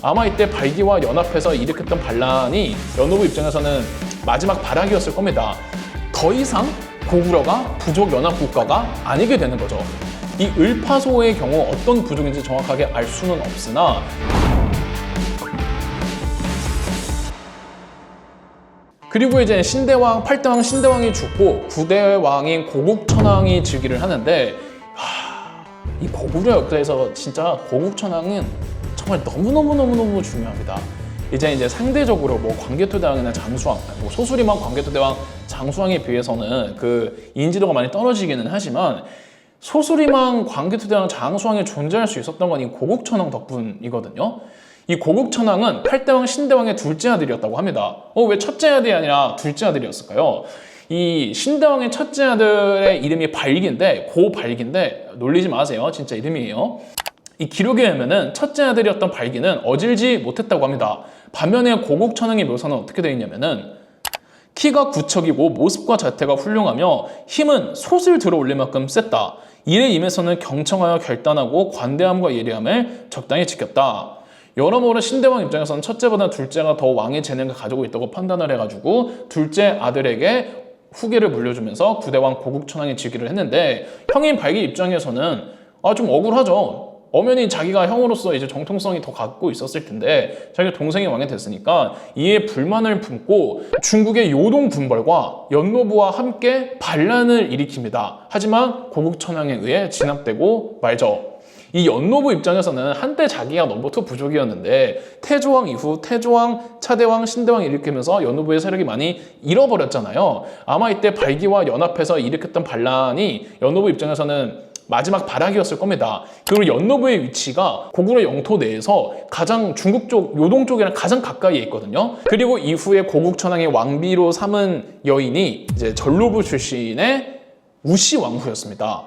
아마 이때 발기와 연합해서 일으켰던 반란이 연호부 입장에서는 마지막 발악이었을 겁니다. 더 이상 고구려가 부족 연합 국가가 아니게 되는 거죠. 이 을파소의 경우 어떤 부족인지 정확하게 알 수는 없으나 그리고 이제 신대왕, 팔대왕 신대왕이 죽고 구대왕인 고국천왕이 즉위를 하는데 하, 이 고구려 역사에서 진짜 고국천왕은 정말 너무너무너무너무 중요합니다. 이제 이제 상대적으로 뭐 광개토대왕이나 장수왕, 뭐 소수리만 광개토대왕, 장수왕에 비해서는 그 인지도가 많이 떨어지기는 하지만 소수리만 광개토대왕, 장수왕이 존재할 수 있었던 건 이 고국천왕 덕분이거든요. 이 고국천왕은 팔대왕 신대왕의 둘째 아들이었다고 합니다. 어, 왜 첫째 아들이 아니라 둘째 아들이었을까요? 이 신대왕의 첫째 아들의 이름이 발기인데 고발기인데 놀리지 마세요. 진짜 이름이에요. 이 기록에 의하면은 첫째 아들이었던 발기는 어질지 못했다고 합니다. 반면에 고국천왕의 묘사는 어떻게 되어 있냐면은 키가 구척이고 모습과 자태가 훌륭하며 힘은 솥을 들어 올릴 만큼 셌다. 일에 임해서는 경청하여 결단하고 관대함과 예리함을 적당히 지켰다. 여러모로 신대왕 입장에서는 첫째보다 둘째가 더 왕의 재능을 가지고 있다고 판단을 해가지고 둘째 아들에게 후계를 물려주면서 구대왕 고국천왕이 즉위를 했는데 형인 발기 입장에서는 아 좀 억울하죠. 엄연히 자기가 형으로서 이제 정통성이 더 갖고 있었을 텐데 자기가 동생이 왕이 됐으니까 이에 불만을 품고 중국의 요동 군벌과 연노부와 함께 반란을 일으킵니다. 하지만 고국천왕에 의해 진압되고 말죠. 이 연노부 입장에서는 한때 자기가 넘버2 부족이었는데 태조왕 이후 태조왕, 차대왕, 신대왕 일으키면서 연노부의 세력이 많이 잃어버렸잖아요. 아마 이때 발기와 연합해서 일으켰던 반란이 연노부 입장에서는 마지막 발악이었을 겁니다. 그리고 연노부의 위치가 고구려 영토 내에서 가장 중국 쪽, 요동 쪽이랑 가장 가까이에 있거든요. 그리고 이후에 고국천왕의 왕비로 삼은 여인이 이제 전로부 출신의 우씨 왕후였습니다.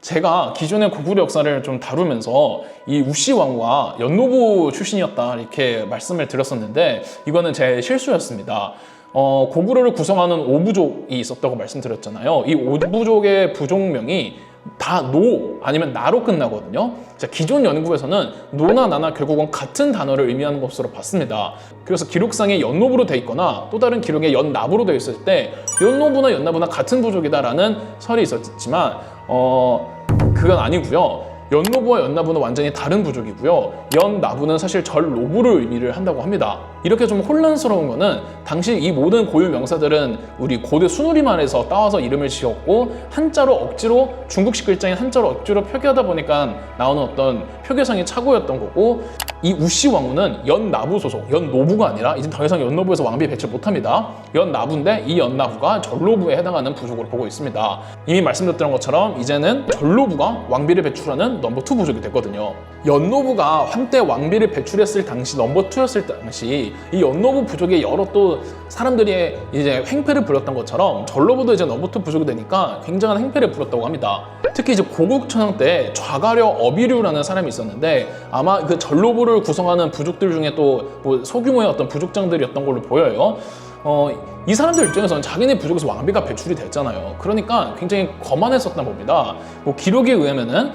제가 기존의 고구려 역사를 좀 다루면서 이 우씨 왕후가 연노부 출신이었다 이렇게 말씀을 드렸었는데 이거는 제 실수였습니다. 어, 고구려를 구성하는 오부족이 있었다고 말씀드렸잖아요. 이 오부족의 부족명이 다 노 아니면 나로 끝나거든요. 자, 기존 연구에서는 노나 나나 결국은 같은 단어를 의미하는 것으로 봤습니다. 그래서 기록상에 연노부로 돼 있거나 또 다른 기록에 연나부로 되어 있을 때 연노부나 연나부나 같은 부족이다라는 설이 있었지만 어 그건 아니고요. 연노부와 연나부는 완전히 다른 부족이고요. 연나부는 사실 절노부를 의미를 한다고 합니다. 이렇게 좀 혼란스러운 거는 당시 이 모든 고유 명사들은 우리 고대 순우리말에서 따와서 이름을 지었고 한자로 억지로 중국식 글자인 한자로 억지로 표기하다 보니까 나오는 어떤 표기상의 착오였던 거고 이 우씨 왕후는 연나부 소속, 연노부가 아니라 이제 더 이상 연노부에서 왕비 배출 못합니다. 연나부인데 이 연나부가 전로부에 해당하는 부족으로 보고 있습니다. 이미 말씀드렸던 것처럼 이제는 전로부가 왕비를 배출하는 넘버 2 부족이 됐거든요. 연노부가 한때 왕비를 배출했을 당시 넘버 2였을 당시 이 연노부 부족의 여러 또 사람들이 이제 행패를 부렸던 것처럼 전로부도 이제 넘버 2 부족이 되니까 굉장한 행패를 부렸다고 합니다. 특히 이제 고국천왕 때 좌가려 어비류라는 사람이 있었는데 아마 그 전로부 를 구성하는 부족들 중에 또 뭐 소규모의 어떤 부족장들이었던 걸로 보여요. 어, 이 사람들 입장에서는 자기네 부족에서 왕비가 배출이 됐잖아요. 그러니까 굉장히 거만했었나 봅니다. 뭐 기록에 의하면은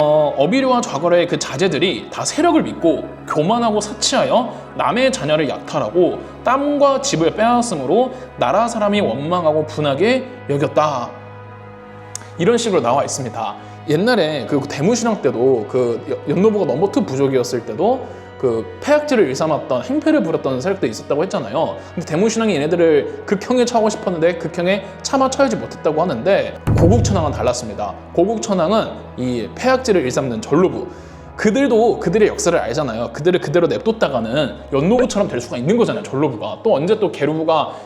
어, 어비류와 좌거래의 그 자제들이 다 세력을 믿고 교만하고 사치하여 남의 자녀를 약탈하고 땅과 집을 빼앗음으로 나라 사람이 원망하고 분하게 여겼다. 이런 식으로 나와 있습니다. 옛날에 그 대무신앙 때도 그 연노부가 넘버 2 부족이었을 때도 그 폐악질을 일삼았던 행패를 부렸던 세력도 있었다고 했잖아요. 근데 대무신앙이 얘네들을 극형에 처하고 싶었는데 극형에 차마 처하지 못했다고 하는데 고국천왕은 달랐습니다. 고국천왕은 이 폐악질을 일삼는 전루부 그들도 그들의 역사를 알잖아요. 그들을 그대로 냅뒀다가는 연노부처럼 될 수가 있는 거잖아요. 전로부가 또 언제 또 게르부가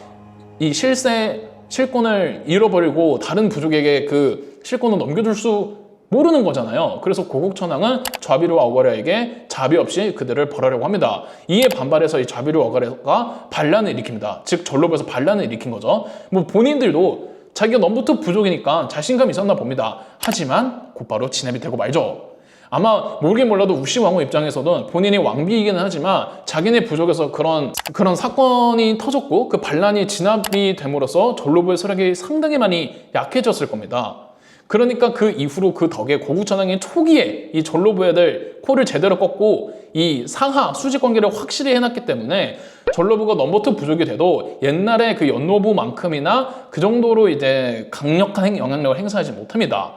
이 실세 실권을 잃어버리고 다른 부족에게 그 실권을 넘겨줄 수 모르는 거잖아요. 그래서 고국천왕은 좌비루 어거레에게 자비 없이 그들을 벌하려고 합니다. 이에 반발해서 이 좌비루 어거레가 반란을 일으킵니다. 즉 전로부에서 반란을 일으킨 거죠. 뭐 본인들도 자기가 넘버투 부족이니까 자신감이 있었나 봅니다. 하지만 곧바로 진압이 되고 말죠. 아마 모르긴 몰라도 우시 왕후 입장에서는 본인이 왕비이기는 하지만 자기네 부족에서 그런 그런 사건이 터졌고 그 반란이 진압이 됨으로써 전로부의 세력이 상당히 많이 약해졌을 겁니다. 그러니까 그 이후로 그 덕에 고국천왕이 초기에 이 전로부 애들 코를 제대로 꺾고 이 상하 수직 관계를 확실히 해놨기 때문에 전로부가 넘버2 부족이 돼도 옛날에 그 연노부만큼이나 그 정도로 이제 강력한 행- 영향력을 행사하지 못합니다.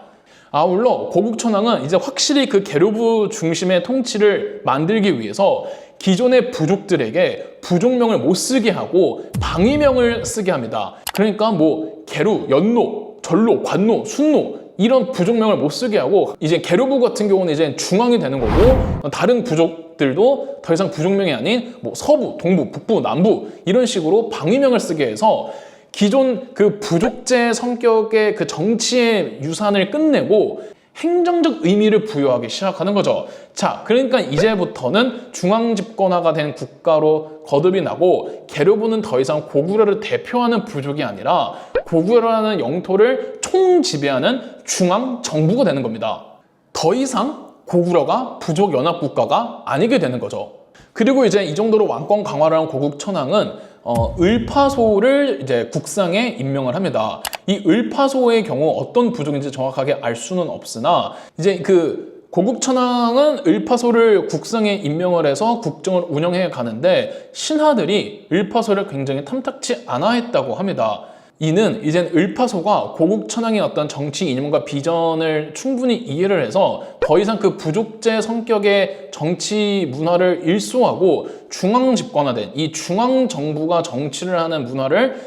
아울러 고국천왕은 이제 확실히 그 계류부 중심의 통치를 만들기 위해서 기존의 부족들에게 부족명을 못 쓰게 하고 방위명을 쓰게 합니다. 그러니까 뭐 계류, 연노, 전로, 관노, 순노 이런 부족명을 못 쓰게 하고 이제 계류부 같은 경우는 이제 중앙이 되는 거고 다른 부족들도 더 이상 부족명이 아닌 뭐 서부, 동부, 북부, 남부 이런 식으로 방위명을 쓰게 해서 기존 그 부족제 성격의 그 정치의 유산을 끝내고 행정적 의미를 부여하기 시작하는 거죠. 자, 그러니까 이제부터는 중앙 집권화가 된 국가로 거듭이 나고 계류부는 더 이상 고구려를 대표하는 부족이 아니라 고구려라는 영토를 총지배하는 중앙 정부가 되는 겁니다. 더 이상 고구려가 부족 연합 국가가 아니게 되는 거죠. 그리고 이제 이 정도로 왕권 강화를 한 고국 천황은 어, 을파소를 이제 국상에 임명을 합니다. 이 을파소의 경우 어떤 부족인지 정확하게 알 수는 없으나 이제 그 고국 천황은 을파소를 국상에 임명을 해서 국정을 운영해 가는데 신하들이 을파소를 굉장히 탐탁치 않아 했다고 합니다. 이는 이젠 을파소가 고국 천황의 어떤 정치 이념과 비전을 충분히 이해를 해서 더 이상 그 부족제 성격의 정치 문화를 일소하고 중앙 집권화된 이 중앙 정부가 정치를 하는 문화를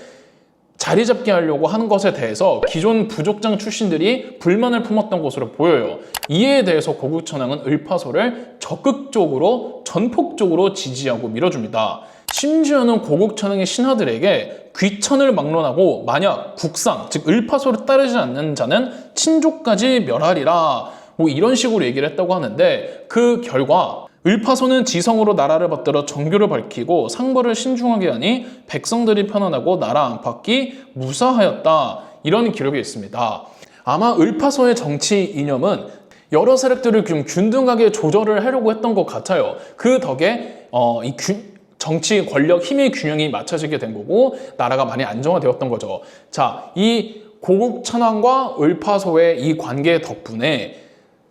자리 잡게 하려고 하는 것에 대해서 기존 부족장 출신들이 불만을 품었던 것으로 보여요. 이에 대해서 고국천왕은 을파소를 적극적으로 전폭적으로 지지하고 밀어줍니다. 심지어는 고국천왕의 신하들에게 귀천을 막론하고 만약 국상, 즉 을파소를 따르지 않는 자는 친족까지 멸하리라 뭐 이런 식으로 얘기를 했다고 하는데 그 결과 을파소는 지성으로 나라를 받들어 정교를 밝히고 상벌을 신중하게 하니 백성들이 편안하고 나라 안팎이 무사하였다 이런 기록이 있습니다. 아마 을파소의 정치 이념은 여러 세력들을 좀 균등하게 조절을 하려고 했던 것 같아요. 그 덕에 어, 이 균- 정치 권력 힘의 균형이 맞춰지게 된 거고 나라가 많이 안정화되었던 거죠. 자, 이 고국 천왕과 을파소의 이 관계 덕분에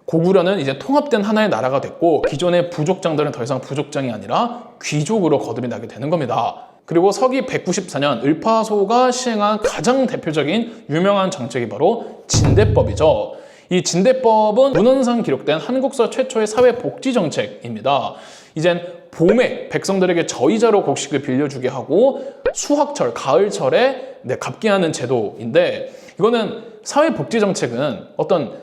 고구려는 이제 통합된 하나의 나라가 됐고 기존의 부족장들은 더 이상 부족장이 아니라 귀족으로 거듭이 나게 되는 겁니다. 그리고 서기 194년 을파소가 시행한 가장 대표적인 유명한 정책이 바로 진대법이죠. 이 진대법은 문헌상 기록된 한국서 최초의 사회복지 정책입니다. 이젠 봄에 백성들에게 저이자로 곡식을 빌려주게 하고 수학철, 가을철에 네, 갚게 하는 제도인데 이거는 사회복지 정책은 어떤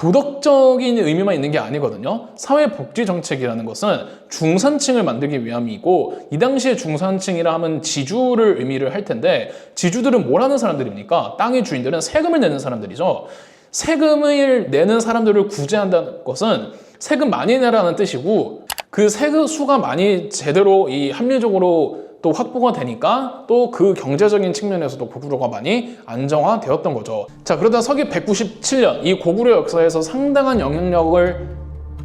도덕적인 의미만 있는 게 아니거든요. 사회복지 정책이라는 것은 중산층을 만들기 위함이고 이 당시에 중산층이라 하면 지주를 의미를 할 텐데 지주들은 뭘 하는 사람들입니까? 땅의 주인들은 세금을 내는 사람들이죠. 세금을 내는 사람들을 구제한다는 것은 세금 많이 내라는 뜻이고 그 세금 수가 많이 제대로 이 합리적으로 또 확보가 되니까 또 그 경제적인 측면에서도 고구려가 많이 안정화되었던 거죠. 자, 그러다 서기 197년 이 고구려 역사에서 상당한 영향력을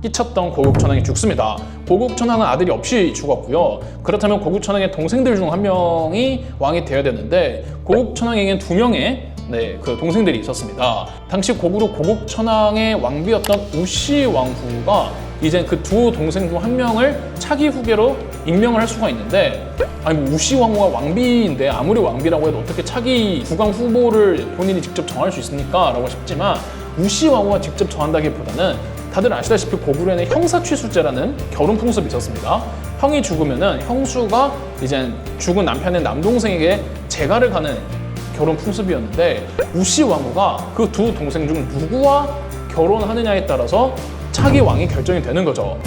끼쳤던 고국천왕이 죽습니다. 고국천왕은 아들이 없이 죽었고요. 그렇다면 고국천왕의 동생들 중 한 명이 왕이 되어야 되는데 고국천왕에겐 두 명의 네, 그 동생들이 있었습니다. 당시 고구려 고국천왕의 왕비였던 우씨 왕후가 이제 그 두 동생 중 한 명을 차기 후계로 임명을 할 수가 있는데 아니 뭐 우씨 왕후가 왕비인데 아무리 왕비라고 해도 어떻게 차기 국왕 후보를 본인이 직접 정할 수 있습니까? 라고 싶지만 우씨 왕후가 직접 정한다기보다는 다들 아시다시피 고구려에는 형사 취수제라는 결혼 풍습이 있었습니다. 형이 죽으면은 형수가 이제 죽은 남편의 남동생에게 재가를 가는 결혼 풍습이었는데 우씨 왕후가 그 두 동생 중 누구와 결혼하느냐에 따라서 차기 왕이 결정이 되는 거죠.